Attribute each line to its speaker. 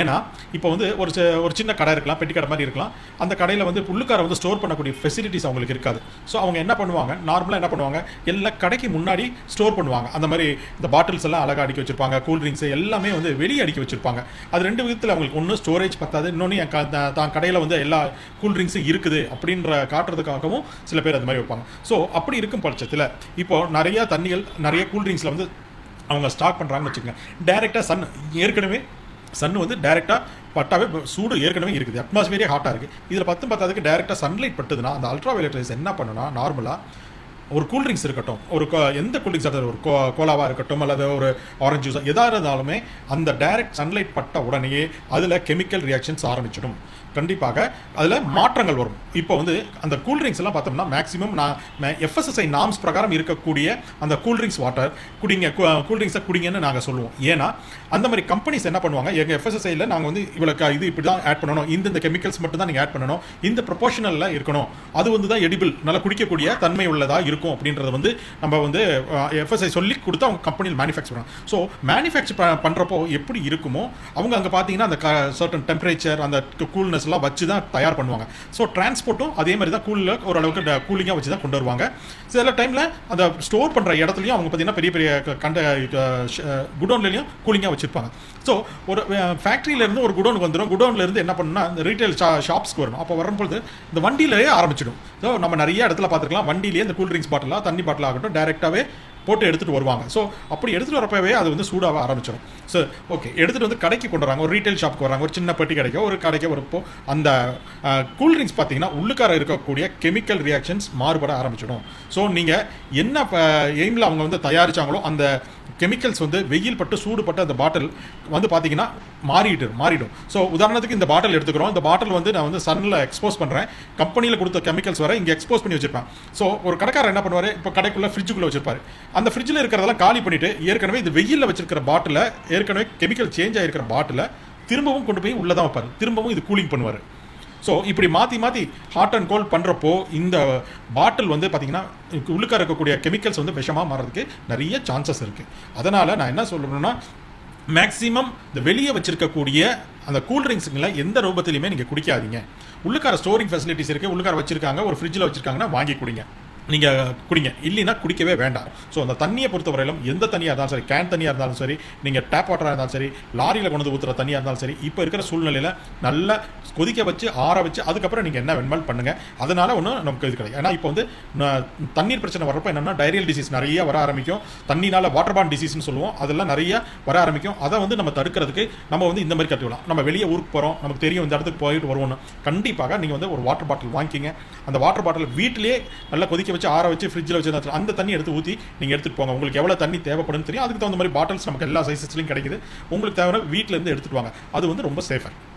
Speaker 1: ஏன்னா இப்போ வந்து ஒரு ஒரு சின்ன கடை இருக்கலாம் பெட்டி கடை மாதிரி இருக்கலாம். அந்த கடையில் வந்து புல்லுக்கார வந்து ஸ்டோர் பண்ணக்கூடிய ஃபெசிலிட்டிஸ் அவங்களுக்கு இருக்காது. ஸோ அவங்க என்ன பண்ணுவாங்க? நார்மலாக என்ன பண்ணுவாங்க? எல்லா கடைக்கு முன்னாடி ஸ்டோர் பண்ணுவாங்க. அந்த மாதிரி இந்த பாட்டில்ஸ் எல்லாம் அழகாக அடிக்க வச்சிருப்பாங்க கூல் ட்ரிங்க்ஸ் எல்லாமே வந்து வெளியே அடிக்க வச்சிருப்பாங்க. அது ரெண்டு விதத்தில் அவங்களுக்கு ஒன்றும் ஸ்டோரேஜ் பத்தாது இன்னொன்று என் தான் கடையில் வந்து எல்லா கூல் ட்ரிங்க்ஸும் இருக்குது அப்படின்ற காட்டுறதுக்காகவும் சில பேர் அது மாதிரி வைப்பாங்க. ஸோ அப்படி இருக்கும் பட்சத்தில் இப்போ நிறைய தண்ணிகள் நிறைய கூல் ட்ரிங்க்ஸில் வந்து அவங்க ஸ்டாக் பண்ணுறாங்கன்னு வச்சுக்கோங்க. டேரெக்டாக சன் ஏற்கனவே சன் வந்து டைரெக்டாக பட்டாவே சூடு ஏற்கனவே இருக்குது. அட்மாஸ்பியரே ஹாட்டாக இருக்குது இதில் பத்து பத்தாதுக்கு டேரெக்டாக சன்லைட் பட்டுதுன்னா அந்த அல்ட்ரா வயலட் ரேஸ் என்ன பண்ணுன்னா நார்மலாக ஒரு கூல்ட்ரிங்க்ஸ் இருக்கட்டும் ஒரு கோ- எந்த கூல்ட்ரிங்க்ஸ் அதாவது ஒரு கோ கோலாவாக இருக்கட்டும் அல்லது ஒரு ஆரஞ்சு ஜூஸ் எதாக இருந்தாலுமே அந்த டைரக்ட் சன்லைட் பட்ட உடனேயே அதில் கெமிக்கல் ரியாக்ஷன்ஸ் ஆரம்பிச்சிடும். கண்டிப்பாக அதில் மாற்றங்கள் வரும். இப்போ வந்து அந்த கூல்ட்ரிங்க்ஸ் எல்லாம் பார்த்தோம்னா மேக்ஸிமம் நான் எஃப்எஸ்எஸ்ஐ நாம்ஸ் பிரகாரம் இருக்கக்கூடிய அந்த கூல்ட்ரிங்க்ஸ் வாட்டர் குடிங்க கூல்ட்ரிங்க்ஸை குடிங்கன்னு நாங்கள் சொல்லுவோம். ஏன்னா அந்த மாதிரி கம்பெனிஸ் என்ன பண்ணுவாங்க? எங்கள் எஃப்எஸ்எஸ்ஐயில் நாங்கள் வந்து இவ்வளோ க- இது இப்படி தான் ஆட் பண்ணணும். இந்த கெமிக்கல்ஸ் மட்டும் தான் நீங்கள் ஆட் பண்ணணும். இந்த ப்ரொபோஷனலில் இருக்கணும். அது வந்து தான் எடிபிள் நல்லா குடிக்கக்கூடிய தன்மை உள்ளதாக இருக்கும். அப்படின்றத வந்து நம்ம வந்து எஃப்எஸ்ஐ சொல்லி கொடுத்து அவங்க கம்பெனியில் மேனுஃபேக்சர் பண்ணுறாங்க ஸோ மேனுஃபேக்சர் பண்ணுறப்போ எப்படி இருக்குமோ அவங்க அங்கே பார்த்தீங்கன்னா அந்த சர்டன் டெம்பரேச்சர் அந்த கூல்னஸ் எல்லாம் வச்சு தான் தயார் பண்ணுவாங்க. ஸோ டிரான்ஸ்போர்ட்டும் அதே மாதிரி தான் கூலில் ஓரளவுக்கு கூலிங்காக வச்சு தான் கொண்டு வருவாங்க. சில டைமில் அந்த ஸ்டோர் பண்ணுற இடத்துலையும் அவங்க பார்த்தீங்கன்னா பெரிய பெரிய கண்ட குடோன்லையும் கூலிங்காக வச்சுருப்பாங்க. ஸோ ஒரு ஃபேக்ட்ரியில இருந்து ஒரு குடோனுக்கு வந்துடும் குடோன்லேருந்து என்ன பண்ணுன்னா இந்த ரீட்டைல் ஷாப்ஸ்க்கு வரணும். அப்போ வரும்பொழுது இந்த வண்டியிலேயே ஆரம்பிச்சிடும். ஸோ நம்ம நிறைய இடத்துல பார்த்துருக்கலாம் வண்டியிலேயே இந்த கூல் ட்ரிங்க்ஸ் பாட்டிலாக தண்ணி பாட்டில் ஆகட்டும் டேரெக்டாகவே போட்டு எடுத்துகிட்டு வருவாங்க. ஸோ அப்படி எடுத்துகிட்டு வரப்பவே அது வந்து சூடாக ஆரம்பிச்சிடும் ஸோ ஓகே எடுத்துகிட்டு வந்து கடைக்கு கொண்டு வராங்க. ஒரு ரீட்டைல் ஷாப்புக்கு வராங்க. ஒரு சின்ன பெட்டி கடைக்கோ ஒரு கடைக்கு வரப்போ அந்த கூல்ட்ரிங்க்ஸ் பார்த்தீங்கன்னா உள்ளுக்கார இருக்கக்கூடிய கெமிக்கல் ரியாக்ஷன்ஸ் மாறுபட ஆரம்பிச்சிடும். ஸோ நீங்கள் என்ன எய்மில் அவங்க வந்து தயாரிச்சாங்களோ அந்த கெமிக்கல்ஸ் வந்து வெயில் பட்டு சூடு பட்டு அந்த பாட்டில் வந்து பார்த்தீங்கன்னா மாறிட்டு மாறிடும். ஸோ உதாரணத்துக்கு இந்த பாட்டில் எடுத்துக்கிறோம். இந்த பாட்டில் வந்து நான் வந்து சன்னில் எக்ஸ்போஸ் பண்ணுறேன் கம்பெனியில் கொடுத்த கெமிக்கல்ஸ் வர இங்கே எக்ஸ்போஸ் பண்ணி வச்சிருப்பேன். ஸோ ஒரு கடைக்காரர் என்ன பண்ணுவார்? இப்போ கடைக்குள்ளே ஃப்ரிட்ஜுக்குள்ளே வச்சிருப்பார். அந்த ஃப்ரிட்ஜில் இருக்கிறதெல்லாம் காலி பண்ணிட்டு ஏற்கனவே இது வெயிலில் வச்சிருக்கிற பாட்டில் ஏற்கனவே கெமிக்கல் சேஞ்ச் ஆகிருக்கிற பாட்டில் திரும்பவும் கொண்டு போய் உள்ளே தான் வைப்பார். திரும்பவும் இது கூலிங் பண்ணுவார். ஸோ இப்படி மாற்றி மாற்றி ஹாட் அண்ட் கோல்ட் பண்ணுறப்போ இந்த பாட்டில் வந்து பார்த்தீங்கன்னா உள்ளுக்க இருக்கக்கூடிய கெமிக்கல்ஸ் வந்து விஷமாக மாறதுக்கு நிறைய சான்சஸ் இருக்குது அதனால் நான் என்ன சொல்லணும்னா மேக்ஸிமம் இந்த வெளியே வச்சுருக்கக்கூடிய அந்த கூல் ட்ரிங்க்ஸுங்களை எந்த ரூபத்திலையுமே நீங்கள் குடிக்காதீங்க. உள்ளுக்கார ஸ்டோரிங் ஃபெசிலிட்டிஸ் இருக்குது உள்ளுக்கார வச்சுருக்காங்க ஒரு ஃப்ரிட்ஜில் வச்சுருக்காங்கன்னா வாங்கி குடிங்க. நீங்கள் குடிங்க. இல்லைன்னா குடிக்கவே வேண்டாம். ஸோ அந்த தண்ணியை பொறுத்தவரையிலும் எந்த தண்ணியாக இருந்தாலும் சரி கேன் தண்ணியாக இருந்தாலும் சரி நீங்கள் டேப் வாட்டராக இருந்தாலும் சரி லாரியில் கொண்டு ஊற்றுற தண்ணியாக இருந்தாலும் சரி இப்போ இருக்கிற சூழ்நிலையில் நல்லா கொதிக்க வச்சு ஆற வச்சு அதுக்கப்புறம் நீங்கள் என்ன வேணுமாலும் பண்ணுங்கள் அதனால் ஒன்றும் நமக்கு இது கிடையாது. ஏன்னா இப்போ வந்து தண்ணீர் பிரச்சனை வர்றப்ப என்னென்னா டைரியல் டிசீஸ் நிறைய வர ஆரம்பிக்கும். தண்ணினால் வாட்டர் பான் டிசீஸ்னு சொல்லுவோம். அதெல்லாம் நிறைய வர ஆரம்பிக்கும். அதை வந்து நம்ம தடுக்கிறதுக்கு நம்ம வந்து இந்த மாதிரி கற்றுக்கலாம் நம்ம வெளியே ஊருக்கு போகிறோம் நமக்கு தெரியும் இந்த இடத்துக்கு போயிட்டு வருவோம்னு. கண்டிப்பாக நீங்கள் வந்து ஒரு வாட்டர் பாட்டில் வாங்கிக்கிங்க. அந்த வாட்டர் பாட்டில் வீட்டிலேயே நல்லா கொதிக்க வச்சு ஆற வச்சு ஃப்ரிட்ஜில் வச்சு அந்த- தண்ணி எடுத்து ஊற்றி நீங்கள் எடுத்துகிட்டு போங்க. உங்களுக்கு எவ்வளோ தண்ணி தேவைப்படும் தெரியும். அதுக்கு தகுந்த மாதிரி பாட்டில்ஸ் நமக்கு எல்லா சைஸஸ்லையும் கிடைக்குது. உங்களுக்கு தேவை வீட்டிலேருந்து இருந்து எடுத்துட்டு வாங்க. அது வந்து ரொம்ப சேஃபர்